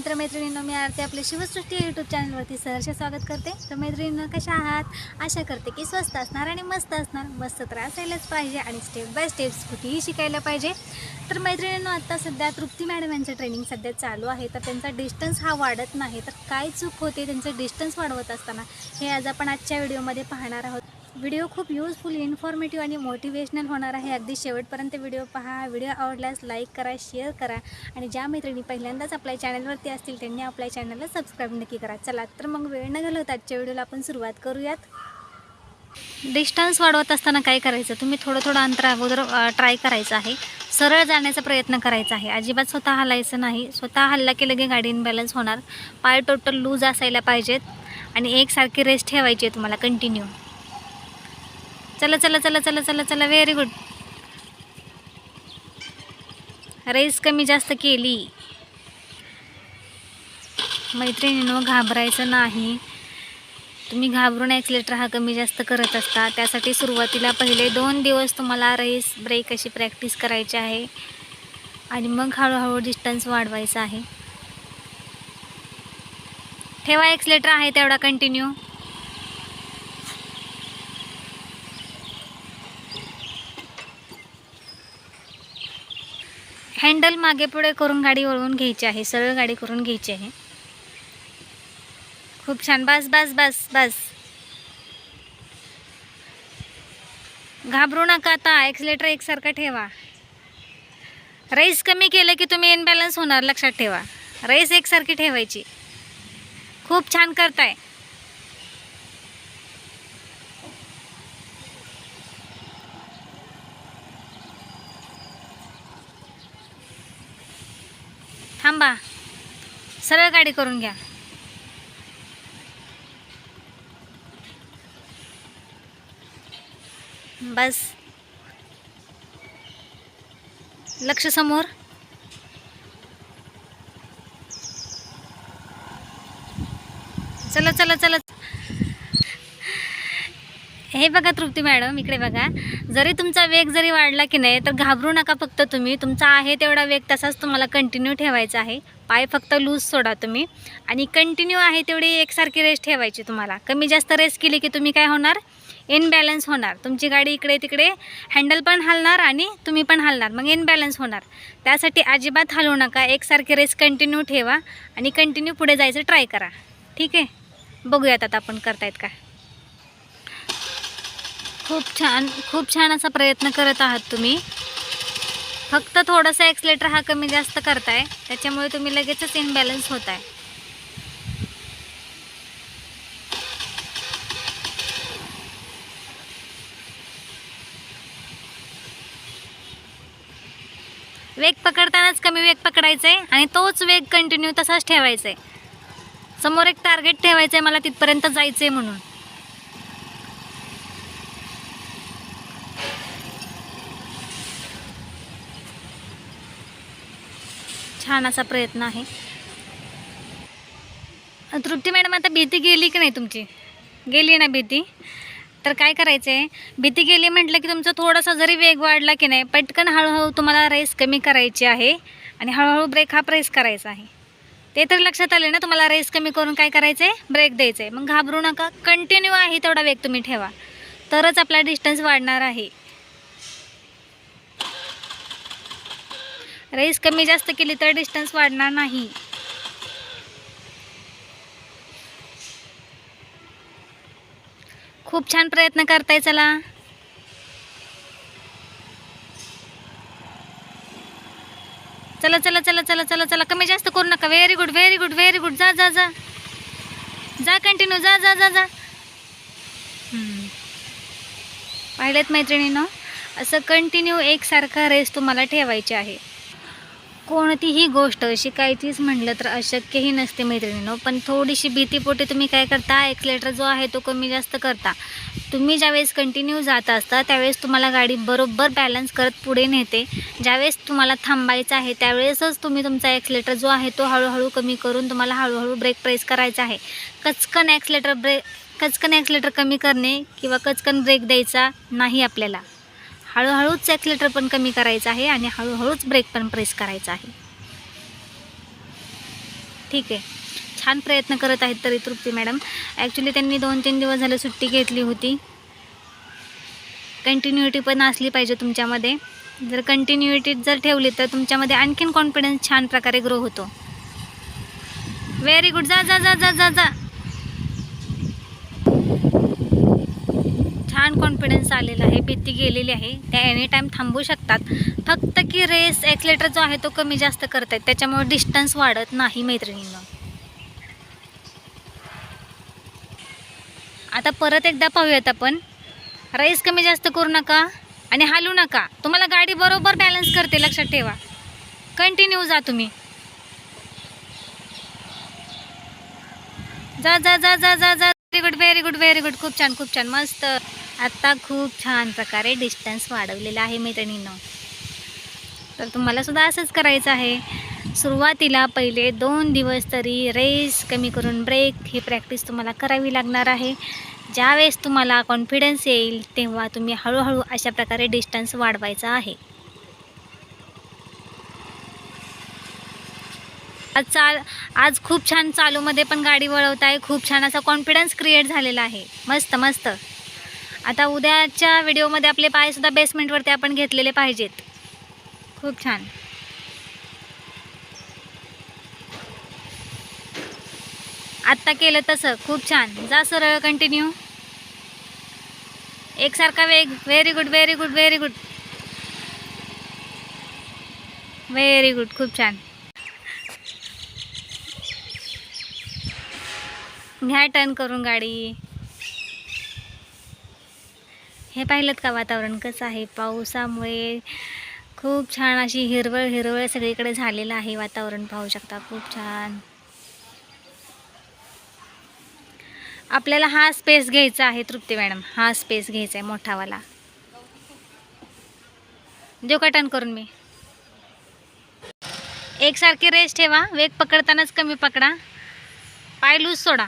मित्रमैत्रिणींनो मी आरती आपले शिवसृष्टी यूट्यूब चॅनलवरती सहर्ष स्वागत करते. तर मैत्रिणींनो कशा आहात? आशा करते की स्वस्त असणार आणि मस्त असणार. मस्त तर असायलाच पाहिजे आणि स्टेप बाय स्टेप कुठेही शिकायला पाहिजे. तर मैत्रिणींनो आत्ता सध्या तृप्ती मॅडम यांचं ट्रेनिंग सध्या चालू आहे. तर त्यांचा डिस्टन्स हा वाढत नाही. तर काय चूक होते? त्यांचं डिस्टन्स वाढवत असताना हे आज आपण आजच्या व्हिडिओमध्ये पाहणार आहोत. व्हिडिओ खूप यूजफुल इन्फॉर्मेटिव्ह आणि मोटिवेशनल होणार आहे. अगदी शेवटपर्यंत व्हिडिओ पहा. व्हिडिओ आवडल्यास लाईक करा शेअर करा. आणि ज्या मैत्रिणी पहिल्यांदाच आपल्या चॅनलवरती असतील त्यांनी आपल्या चॅनलला सबस्क्राईब नक्की करा. चला तर मग वेळ न घालवता आजच्या व्हिडिओला आपण सुरुवात करूयात. डिस्टन्स वाढवत असताना काय करायचं? तुम्ही थोडं थोडं अंतर अगोदर ट्राय करायचं आहे. सरळ जाण्याचा प्रयत्न करायचा आहे. अजिबात स्वतः हलायचं नाही. स्वतः हल्ला केलं की गाडी इनबॅलन्स होणार. पाय टोटल लूज असायला पाहिजेत. आणि एकसारखी रेस्ट ठेवायची आहे तुम्हाला. कंटिन्यू चला चला चला चला चला चला व्हेरी गुड रेस कमी जास्त केली. मैत्रिणीनं घाबरायचं नाही. तुम्ही घाबरून ॲक्सिलेटर हा कमी जास्त करत असता. त्यासाठी सुरुवातीला पहिले दोन दिवस तुम्हाला रेस ब्रेक अशी प्रॅक्टिस करायची आहे. आणि मग हळूहळू डिस्टन्स वाढवायचा आहे. ठेवा ॲक्सिलेटर आहे तेवढा कंटिन्यू हँडल मागे पुढे करून गाडी वळवून घ्यायची आहे सरळ गाडी करून घ्यायची आहे. खूप छान. बस बस बस बस. घाबरू नका आता. ॲक्सिलेटर एकसारखा ठेवा. रेस कमी केलं की तुम्ही इनबॅलन्स होणार लक्षात ठेवा. रेस एकसारखी ठेवायची. खूप छान करताय. थांबा. सरळ गाडी करून घ्या. बस. लक्ष समोर. चला चला चला. हे बघा तृप्ती मॅडम इकडे बघा. जरी तुमचा वेग जरी वाढला की नाही तर घाबरू नका फक्त तुम्ही. तुमचा आहे तेवढा वेग तसाच तुम्हाला कंटिन्यू ठेवायचा आहे. पाय फक्त लूज सोडा तुम्ही. आणि कंटिन्यू आहे तेवढी एकसारखी रेस ठेवायची तुम्हाला. कमी जास्त रेस केली की तुम्ही काय होणार? इनबॅलन्स होणार. तुमची गाडी इकडे तिकडे हँडल पण हलणार आणि तुम्ही पण हलणार. मग इनबॅलन्स होणार. त्यासाठी अजिबात हलवू नका. एकसारखी रेस कंटिन्यू ठेवा आणि कंटिन्यू पुढे जायचं ट्राय करा. ठीक आहे? बघूयात आता आपण करतायत का खूप छान खूप छान असा प्रयत्न करत आहात तुम्ही. फक्त थोडंसं एक्सलेटर हा कमी जास्त करताय त्याच्यामुळे तुम्ही लगेचच इनबॅलन्स होत आहे वेग पकडतानाच कमी वेग पकडायचा आहे आणि तोच वेग कंटिन्यू तसाच ठेवायचा आहे समोर एक टार्गेट ठेवायचं आहे मला तिथपर्यंत जायचं आहे म्हणून. छान असा प्रयत्न आहे. तृप्ती मॅडम आता भीती गेली की नाही तुमची? गेली ना भीती? तर काय करायचं आहे भीती गेली म्हटलं की तुमचा थोडासा जरी वेग वाढला की नाही पटकन हळूहळू तुम्हाला रेस कमी करायची आहे आणि हळूहळू ब्रेक हा प्रेस करायचा आहे. ते तर लक्षात आले ना तुम्हाला रेस कमी करून काय करायचं आहे ब्रेक द्यायचं आहे मग घाबरू नका. कंटिन्यू आहे तेवढा वेग तुम्ही ठेवा. तरच आपला डिस्टन्स वाढणार आहे. रेस कमी जास्त केली तर डिस्टन्स वाढणार नाही. खूप छान प्रयत्न करताय चला. चला चला चला चला चला चला कमी जास्त करू नका. Very good very good very good जा जा जा. जा कंटिन्यू जा जा जा जा. पाहिलेत मैत्रिणीनं असं कंटिन्यू एकसारखा रेस तुम्हाला ठेवायची आहे. कोणतीही गोष्ट शिकायचीच म्हटलं तर अशक्यही नसते मैत्रिणीनो. पण थोडीशी भीतीपोटी तुम्ही काय करता? एक्सलेटर जो आहे तो कमी जास्त करता. तुम्ही ज्यावेळेस कंटिन्यू जात असता त्यावेळेस तुम्हाला गाडी बरोबर बॅलन्स करत पुढे नेते. ज्यावेळेस तुम्हाला थांबायचं आहे त्यावेळेसच तुम्ही तुमचा एक्सलेटर जो आहे तो हळूहळू कमी करून तुम्हाला हळूहळू ब्रेक प्रेस करायचा आहे. कचकन ॲक्सिलेटर ब्रेक कचकन ॲक्सिलेटर कमी करणे किंवा कचकन ब्रेक द्यायचा नाही आपल्याला. हळूहळूच ॲक्सिलेटर पण कमी करायचं आहे आणि हळूहळूच ब्रेक पण प्रेस करायचा आहे. ठीक आहे. छान प्रयत्न करत आहेत तरी तृप्ती मॅडम. ॲक्च्युली त्यांनी दोन तीन दिवस झालं सुट्टी घेतली होती. कंटिन्युटी पण असली पाहिजे तुमच्यामध्ये. जर कंटिन्युटी जर ठेवली तर तुमच्यामध्ये आणखीन कॉन्फिडन्स छान प्रकारे ग्रो होतो. व्हेरी गुड जा जा जा जा जा जा. छान कॉन्फिडन्स आलेला आहे भीती गेलेली आहे. त्या एनी टाईम थांबू शकतात. फक्त की रेस ॲक्सिलेटर जो आहे तो कमी जास्त करत आहेत त्याच्यामुळे डिस्टन्स वाढत नाही मैत्रिणींना. आता परत एकदा पाहूयात आपण. रेस कमी जास्त करू नका आणि हालू नका. तुम्हाला गाडी बरोबर बॅलन्स करते लक्षात ठेवा. कंटिन्यू जा तुम्ही. जा जा जा जा जा जा. Very good very good very good खूप छान खूप छान. मस्त. आत्ता खूप छान प्रकारे डिस्टन्स वाढवलेला आहे मैत्रिणींनो. तर तुम्हालासुद्धा असंच करायचं आहे. सुरुवातीला पहिले दोन दिवस तरी रेस कमी करून ब्रेक ही प्रॅक्टिस तुम्हाला करावी लागणार आहे. ज्यावेळेस तुम्हाला कॉन्फिडन्स येईल तेव्हा तुम्ही हळूहळू अशा प्रकारे डिस्टन्स वाढवायचा आहे. आज चाल आज खूप छान चालूमध्ये पण गाडी वळवत आहे खूप छान असा कॉन्फिडन्स क्रिएट झालेला आहे. मस्त मस्त. आता उद्याच्या व्हिडिओमध्ये आपले पायसुद्धा बेसमेंटवरती आपण घेतलेले पाहिजेत. खूप छान. आत्ता केलं तसं. खूप छान. जा सरळ कंटिन्यू एकसारखा वेग very good very good very good very good खूप छान. घ्या टर्न करून गाडी. हे पाहिलं का वातावरण? कसं आहे? पावसामुळे खूप छान अशी हिरवळ हिरवळ सगळीकडे झालेलं आहे वातावरण. पाहू शकता खूप छान. आपल्याला हा स्पेस घ्यायचा आहे तृप्ती मॅडम. हा स्पेस घ्यायचा आहे मोठावाला. देऊ का करून मी? एकसारखी रेस ठेवा. वेग पकडतानाच कमी पकडा. पाय लूज सोडा.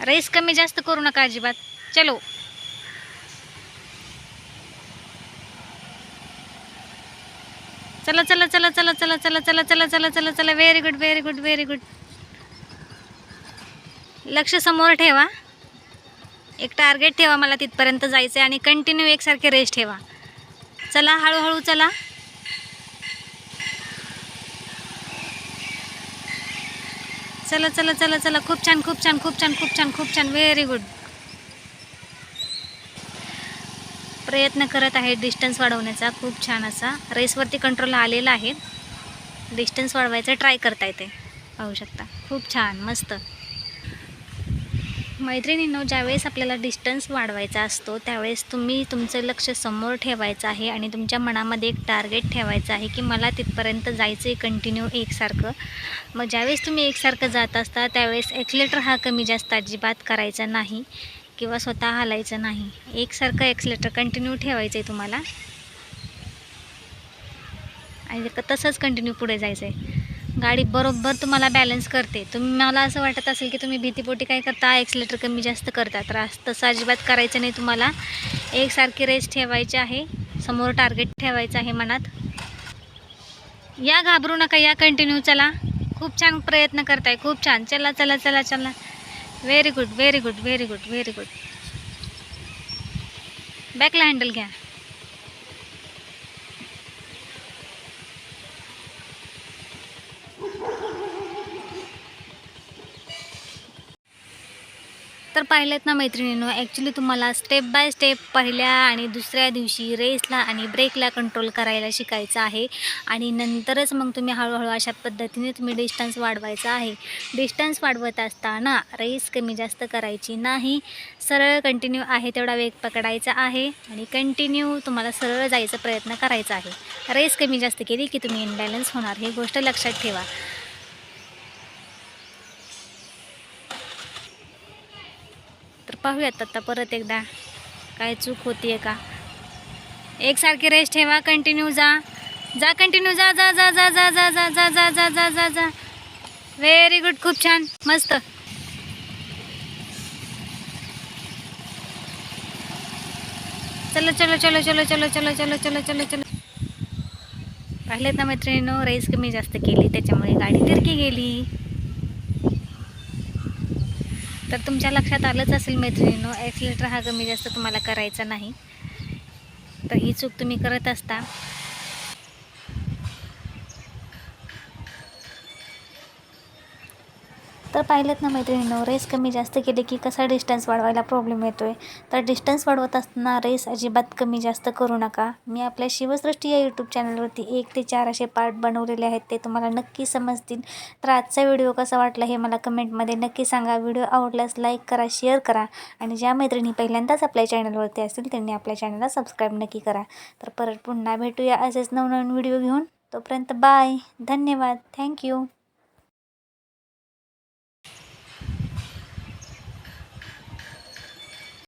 रेस कमी जास्त करू नका अजिबात चलो चला चला चला चला चला चला चला चला चला चला चला very good very good very good लक्ष समोर ठेवा एक टार्गेट ठेवा मला तिथपर्यंत जायचं आहे आणि कंटिन्यू एकसारखे रेस ठेवा चला हळूहळू चला चला चला चला चला. खूप छान खूप छान खूप छान खूप छान खूप छान. व्हेरी गुड प्रयत्न करत आहे डिस्टन्स वाढवण्याचा. खूप छान असा. रेसवरती कंट्रोल आलेला आहे. डिस्टन्स वाढवायचं. ट्राय करता येते पाहू शकता. खूप छान. मस्त. मैत्रिणींनो ज्यावेळेस आपल्याला डिस्टन्स वाढवायचा असतो त्यावेळेस तुम्ही तुमचं लक्ष समोर ठेवायचं आहे आणि तुमच्या मनामध्ये एक टार्गेट ठेवायचं आहे की मला तिथपर्यंत जायचं आहे कंटिन्यू एकसारखं. मग ज्यावेळेस तुम्ही एकसारखं जात असता त्यावेळेस एक्सलेटर हा कमी जास्त अजिबात करायचा नाही किंवा स्वतः हालायचं नाही. एकसारखं एक्सलेटर कंटिन्यू ठेवायचं आहे तुम्हाला. आणि तसंच कंटिन्यू पुढे जायचं आहे गाडी बरोबर तुम्हाला बॅलन्स करते. तुम्ही मला असं वाटत असेल की तुम्ही भीतीपोटी काय करता ॲक्सिलेटर कमी जास्त करता. तर तसं अजिबात करायचं नाही तुम्हाला. एकसारखी रेस ठेवायची आहे. समोर टार्गेट ठेवायचं आहे मनात. या घाबरू नका या कंटिन्यू चला. खूप छान प्रयत्न करताय. खूप छान. चला चला चला चला. Very good very good very good very good बॅकला handle घ्या. पाहिलेत ना मैत्रिणींनो ॲक्च्युली तुम्हाला स्टेप बाय स्टेप पहिल्या आणि दुसऱ्या दिवशी रेसला आणि ब्रेकला कंट्रोल करायला शिकायचं आहे. आणि नंतरच मग तुम्ही हळूहळू अशा पद्धतीने तुम्ही डिस्टन्स वाढवायचा आहे. डिस्टन्स वाढवत असताना रेस कमी जास्त करायची नाही. सरळ कंटिन्यू आहे तेवढा वेग पकडायचा आहे आणि कंटिन्यू तुम्हाला सरळ जायचा प्रयत्न करायचा आहे. रेस कमी जास्त केली की तुम्ही इनबॅलन्स होणार. ही गोष्ट लक्षात ठेवा. पाहूयात आता परत एकदा काय चूक होतीये का एकसारखी रेस्ट ठेवा कंटिन्यू जा जा कंटिन्यू जा जा जा जा जा जा जा जा जा जा जा जा जा व्हेरी गुड खूप छान मस्त चलो चलो चलो चलो चलो चलो चलो चलो चलो चलो पाहिलेत ना मैत्रिणीनो रेस कमी जास्त केली त्याच्यामुळे गाडी तिरकी गेली तर तुमच्या लक्षात आलंच असेल मैत्रिणीनो ॲक्सिलेटर हा कमी जास्त तुम्हाला करायचा नाही. तर ही चूक तुम्ही करत असता. तर पाहिलेत ना मैत्रिणीनो रेस कमी जास्त केले की कसा डिस्टन्स वाढवायला प्रॉब्लेम येतो आहे तर डिस्टन्स वाढवत असताना रेस अजिबात कमी जास्त करू नका. मी आपल्या शिवसृष्टी या यूट्यूब चॅनलवरती एक ते चार असे पार्ट बनवलेले आहेत ते तुम्हाला नक्की समजतील. तर आजचा व्हिडिओ कसा वाटला हे मला कमेंटमध्ये नक्की सांगा. व्हिडिओ आवडल्यास लाईक करा शेअर करा आणि ज्या मैत्रिणी पहिल्यांदाच आपल्या चॅनलवरती असतील त्यांनी आपल्या चॅनलला सबस्क्राईब नक्की करा. तर परत पुन्हा भेटूया असेच नवनवीन व्हिडिओ घेऊन. तोपर्यंत बाय धन्यवाद. थँक्यू